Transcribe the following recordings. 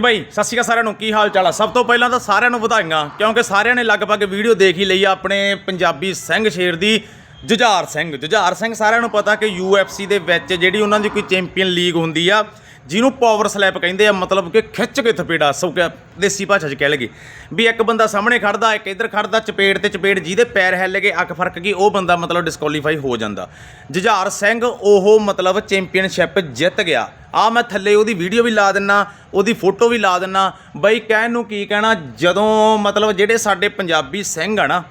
ਬਾਈ, ਸਤਿ ਸ਼੍ਰੀ ਅਕਾਲ ਸਾਰਿਆਂ ਨੂੰ, ਕੀ ਹਾਲ ਚਾਲ ਆ? ਸਭ ਤੋਂ ਪਹਿਲਾਂ ਤਾਂ ਸਾਰਿਆਂ ਨੂੰ ਵਧਾਈਆਂ, ਕਿਉਂਕਿ ਸਾਰਿਆਂ ਨੇ ਲਗਭਗ ਵੀਡੀਓ ਦੇਖ ਹੀ ਲਈ ਆ ਆਪਣੇ ਪੰਜਾਬੀ ਸਿੰਘ ਸ਼ੇਰ ਦੀ। ਜੁਝਾਰ ਸਿੰਘ। ਜੁਝਾਰ ਸਿੰਘ ਸਾਰਿਆਂ ਨੂੰ ਪਤਾ ਕਿ UFC ਦੇ ਵਿੱਚ ਜਿਹੜੀ ਉਹਨਾਂ ਦੀ ਕੋਈ ਚੈਂਪੀਅਨ ਲੀਗ ਹੁੰਦੀ ਆ, ਜਿਹਨੂੰ ਪਾਵਰ ਸਲੈਪ ਕਹਿੰਦੇ ਆ, ਮਤਲਬ ਕਿ ਖਿੱਚ ਕੇ ਥਪੇੜਾ ਸੋ ਕਿ ਦੇਸੀ ਭਾਸ਼ਾ 'ਚ ਕਹਿ ਲਗੇ ਵੀ ਇੱਕ ਬੰਦਾ ਸਾਹਮਣੇ ਖੜਦਾ, ਇੱਕ ਇੱਧਰ ਖੜਦਾ, ਚਪੇੜ ਤੇ ਚਪੇੜ ਜਿਹਦੇ ਪੈਰ ਹਿੱਲ ਗਏ, ਅੱਖ ਫ਼ਰਕ ਗਈ, ਉਹ ਬੰਦਾ ਮਤਲਬ ਡਿਸਕੁਆਲੀਫਾਈ ਹੋ ਜਾਂਦਾ। ਜੁਝਾਰ ਸਿੰਘ ਉਹ ਮਤਲਬ ਚੈਂਪੀਅਨਸ਼ਿਪ ਜਿੱਤ ਗਿਆ। ਆ ਮੈਂ ਥੱਲੇ ਉਹਦੀ ਵੀਡੀਓ ਵੀ ਲਾ ਦਿੰਨਾ, ਉਹਦੀ ਫੋਟੋ ਵੀ ਲਾ ਦਿੰਨਾ। ਬਈ ਕਹਿਣ ਨੂੰ ਕੀ ਕਹਿਣਾ, ਜਦੋਂ ਮਤਲਬ ਜਿਹੜੇ ਸਾਡੇ ਪੰਜਾਬੀ ਸਿੰਘ ਆ ਨਾ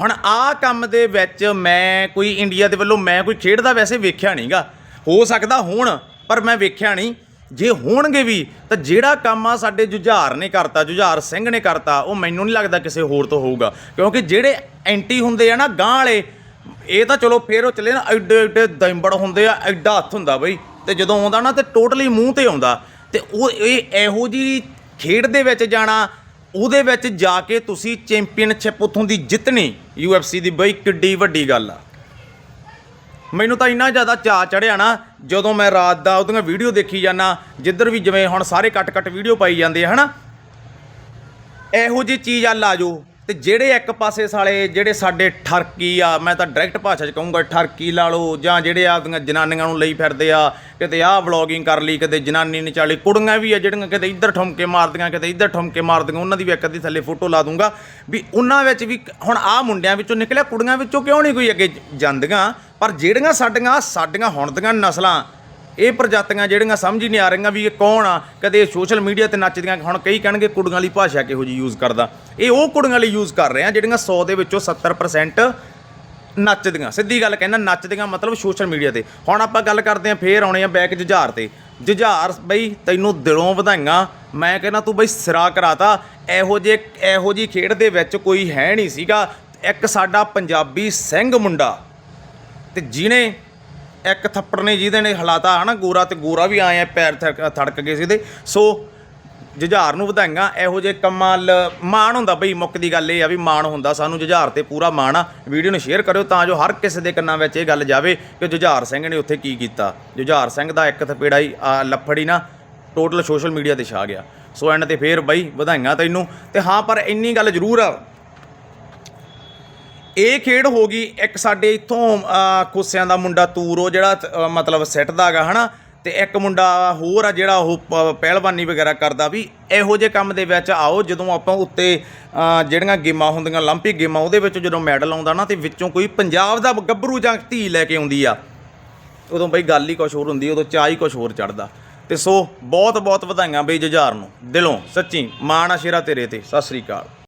ਹੁਣ ਆਹ ਕੰਮ ਦੇ ਵਿੱਚ ਮੈਂ ਕੋਈ ਇੰਡੀਆ ਦੇ ਵੱਲੋਂ ਮੈਂ ਕੋਈ ਖੇਡਦਾ ਵੈਸੇ ਵੇਖਿਆ ਨਹੀਂਗਾ। ਹੋ ਸਕਦਾ ਹੋਣ, ਪਰ ਮੈਂ ਵੇਖਿਆ ਨਹੀਂ। ਜੇ ਹੋਣਗੇ ਵੀ, ਤਾਂ ਜਿਹੜਾ ਕੰਮ ਆ ਸਾਡੇ ਜੁਝਾਰ ਨੇ ਕਰਤਾ, ਜੁਝਾਰ ਸਿੰਘ ਨੇ ਕਰਤਾ, ਉਹ ਮੈਨੂੰ ਨਹੀਂ ਲੱਗਦਾ ਕਿਸੇ ਹੋਰ ਤੋਂ ਹੋਊਗਾ। ਕਿਉਂਕਿ ਜਿਹੜੇ ਐਂਟੀ ਹੁੰਦੇ ਆ ਨਾ ਗਾਂ ਵਾਲੇ, ਇਹ ਤਾਂ ਚਲੋ ਫੇਰ ਉਹ ਚੱਲੇ ਨਾ, ਐਡੇ ਐਡੇ ਦੰਬੜ ਹੁੰਦੇ ਆ, ਐਡਾ ਹੱਥ ਹੁੰਦਾ ਬਈ। ਤੇ ਜਦੋਂ ਆਉਂਦਾ ਨਾ, ਤੇ ਟੋਟਲੀ ਮੂੰਹ ਤੇ ਆਉਂਦਾ। ਤੇ ਉਹ ਇਹ ਇਹੋ ਜੀ ਖੇਡ ਦੇ ਵਿੱਚ ਜਾਣਾ ਉਹਦੇ ਵਿੱਚ ਜਾ ਕੇ ਤੁਸੀਂ ਚੈਂਪੀਅਨਸ਼ਿਪ ਉਥੋਂ ਦੀ ਜਿੱਤਣੀ UFC ਦੀ ਬਈ ਕਿੱਡੀ ਵੱਡੀ ਗੱਲ ਆ। ਮੈਨੂੰ ਤਾਂ ਇੰਨਾ ਜ਼ਿਆਦਾ ਚਾਅ ਚੜਿਆ ਨਾ, ਜਦੋਂ ਮੈਂ ਰਾਤ ਦਾ ਉਹਦੀਆਂ ਵੀਡੀਓ ਦੇਖੀ ਜਾਂਦਾ, ਜਿੱਧਰ ਵੀ ਜਿਵੇਂ ਹੁਣ ਸਾਰੇ ਕੱਟ-ਕੱਟ ਵੀਡੀਓ ਪਾਈ ਜਾਂਦੇ ਆ, ਹਨਾ? ਇਹੋ ਜੀ ਚੀਜ਼ ਆ ਲਾ ਜੋ ਤੇ ਜਿਹੜੇ ਇੱਕ ਪਾਸੇ ਸਾਲੇ ਜਿਹੜੇ ਸਾਡੇ ਠਰਕੀ ਆ, ਮੈਂ ਤਾਂ ਡਾਇਰੈਕਟ ਭਾਸ਼ਾ 'ਚ ਕਹੂੰਗਾ ਠਰਕੀ ਲਾ ਲਓ, ਜਾਂ ਜਿਹੜੇ ਆਪਦੀਆਂ ਜਨਾਨੀਆਂ ਨੂੰ ਲਈ ਫਿਰਦੇ ਆ, ਕਿਤੇ ਆਹ ਵਲੌਗਿੰਗ ਕਰ ਲਈ ਕਦੇ ਜਨਾਨੀ ਨਿਚਾਲੀ ਕੁੜੀਆਂ ਵੀ ਆ ਜਿਹੜੀਆਂ ਕਿਤੇ ਇੱਧਰ ਠੁਮਕੇ ਮਾਰਦੀਆਂ, ਕਿਤੇ ਇੱਧਰ ਠੁਮਕੇ ਮਾਰਦੀਆਂ, ਉਹਨਾਂ ਦੀ ਵੀ ਇੱਕ ਅੱਧੀ ਥੱਲੇ ਫੋਟੋ ਲਾ ਦੂੰਗਾ, ਵੀ ਉਹਨਾਂ ਵਿੱਚ ਵੀ ਹੁਣ ਆਹ ਮੁੰਡਿਆਂ ਵਿੱਚੋਂ ਨਿਕਲਿਆ, ਕੁੜੀਆਂ ਵਿੱਚੋਂ ਕਿਉਂ ਨਹੀਂ ਕੋਈ ਅੱਗੇ ਜਾਂਦੀਆਂ, ਪਰ ਜਿਹੜੀਆਂ ਸਾਡੀਆਂ ਸਾਡੀਆਂ ਹੁਣ ਦੀਆਂ ਨਸਲਾਂ ਇਹ ਪ੍ਰਜਾਤੀਆਂ ਜਿਹੜੀਆਂ ਸਮਝ ਹੀ ਨਹੀਂ ਆ ਰਹੀਆਂ ਵੀ ਇਹ ਕੌਣ ਆ? ਕਦੇ ਸੋਸ਼ਲ ਮੀਡੀਆ ਤੇ ਨੱਚਦੀਆਂ, ਹੁਣ ਕਈ ਕਹਿਣਗੇ ਕੁੜੀਆਂ ਵਾਲੀ ਭਾਸ਼ਾ ਕਿਹੋ ਜੀ ਯੂਜ਼ ਕਰਦਾ। ਇਹ ਉਹ ਕੁੜੀਆਂ ਲਈ ਯੂਜ਼ ਕਰ ਰਹੇ ਆ ਜਿਹੜੀਆਂ 100 ਦੇ ਵਿੱਚੋਂ 70% ਨੱਚਦੀਆਂ। ਸਿੱਧੀ ਗੱਲ ਕਹਿੰਦਾ ਨੱਚਦੀਆਂ ਮਤਲਬ ਸੋਸ਼ਲ ਮੀਡੀਆ ਤੇ। ਹੁਣ ਆਪਾਂ ਗੱਲ ਕਰਦੇ ਆ ਫੇਰ ਆਉਣੇ ਆ ਬੈਕ ਜੁਝਾਰ ਤੇ। ਜੁਝਾਰ ਬਈ ਤੈਨੂੰ ਦਿਲੋਂ ਵਧਾਈਆਂ। ਮੈਂ ਕਹਿੰਦਾ ਤੂੰ ਬਈ ਸਿਰਾ ਕਰਾਤਾ। ਇਹੋ ਜੇ ਇਹੋ ਜੀ ਖੇਡ ਦੇ ਵਿੱਚ ਕੋਈ ਹੈ ਨਹੀਂ ਸੀਗਾ। ਇੱਕ ਸਾਡਾ ਪੰਜਾਬੀ ਸਿੰਘ ਮੁੰਡਾ ਤੇ ਜਿਹਨੇ ਇੱਕ ਥੱਪੜ ਨੇ ਜਿਹਦੇ ਨੇ ਹਲਾਤਾ, ਹਨਾ, ਗੋਰਾ ਤੇ ਗੋਰਾ ਵੀ ਆਏ ਆ, ਪੈਰ ਥੜਕ ਥੜਕ ਗਏ ਸੀ ਇਹਦੇ। ਸੋ ਜੁਝਾਰ ਨੂੰ ਵਧਾਈਆਂ, ਇਹੋ ਜਿਹੇ ਕੰਮਾਂ ਲ, ਮਾਣ ਹੁੰਦਾ ਬਈ, ਮੁੱਕ ਦੀ ਗੱਲ ਇਹ ਆ ਵੀ ਮਾਣ ਹੁੰਦਾ, ਸਾਨੂੰ ਜੁਝਾਰ ਤੇ ਪੂਰਾ ਮਾਣ ਆ। ਵੀਡੀਓ ਨੂੰ ਸ਼ੇਅਰ ਕਰਿਓ ਤਾਂ ਜੋ ਹਰ ਕਿਸੇ ਦੇ ਕੰਨਾਂ ਵਿੱਚ ਇਹ ਗੱਲ ਜਾਵੇ ਕਿ ਜੁਝਾਰ ਸਿੰਘ ਨੇ ਉੱਥੇ ਕੀ ਕੀਤਾ। ਜੁਝਾਰ ਸਿੰਘ ਦਾ ਇੱਕ ਥਪੇੜਾ ਹੀ, ਆ, ਲੱਫੜੀ ਨਾ ਟੋਟਲ ਸੋਸ਼ਲ ਮੀਡੀਆ ਤੇ ਛਾ ਗਿਆ। ਸੋ ਐਂਡ ਤੇ ਫੇਰ ਬਈ, ਵਧਾਈਆਂ ਤੈਨੂੰ। ਤੇ ਹਾਂ, ਪਰ ਇੰਨੀ ਗੱਲ ਜ਼ਰੂਰ ਆ ਇਹ ਖੇਡ ਹੋ ਗਈ ਇੱਕ ਸਾਡੇ ਇੱਥੋਂ ਅਹ, ਖੁੱਸਿਆਂ ਦਾ ਮੁੰਡਾ ਤੂਰੋ ਜਿਹੜਾ ਅਹ, ਮਤਲਬ ਸਿੱਟਦਾ ਹੈਗਾ ਹਨਾ ਤੇ ਇੱਕ ਮੁੰਡਾ ਹੋਰ ਆ ਜਿਹੜਾ ਉਹ ਪ- ਪਹਿਲਵਾਨੀ ਵਗੈਰਾ ਕਰਦਾ ਵੀ ਇਹੋ ਜਿਹੇ ਕੰਮ ਦੇ ਵਿੱਚ ਆਓ ਜਦੋਂ ਆਪਾਂ ਉੱਤੇ ਅਹ, ਜਿਹੜੀਆਂ ਗੇਮਾਂ ਹੁੰਦੀਆਂ 올림픽 ਗੇਮਾਂ ਉਹਦੇ ਵਿੱਚ ਜਦੋਂ ਮੈਡਲ ਆਉਂਦਾ ਨਾ ਤੇ ਵਿੱਚੋਂ ਕੋਈ ਪੰਜਾਬ ਦਾ ਗੱਭਰੂ ਜਾਂ ਧੀ ਲੈ ਕੇ ਆਉਂਦੀ ਆ ਉਦੋਂ ਬਈ ਗੱਲ ਹੀ ਕੁਝ ਹੋਰ ਹੁੰਦੀ ਉਦੋਂ ਚਾਹ ਹੀ ਕੁਝ ਹੋਰ ਚੜਦਾ ਤੇ ਸੋ ਬਹੁਤ ਬਹੁਤ ਵਧਾਈਆਂ ਬਈ ਜੁਝਾਰ ਨੂੰ ਦਿਲੋਂ ਸੱਚੀ ਮਾਣ ਆ ਸ਼ੇਰਾ ਤੇਰੇ ਤੇ ਸਤਿ ਸ੍ਰੀ ਅਕਾਲ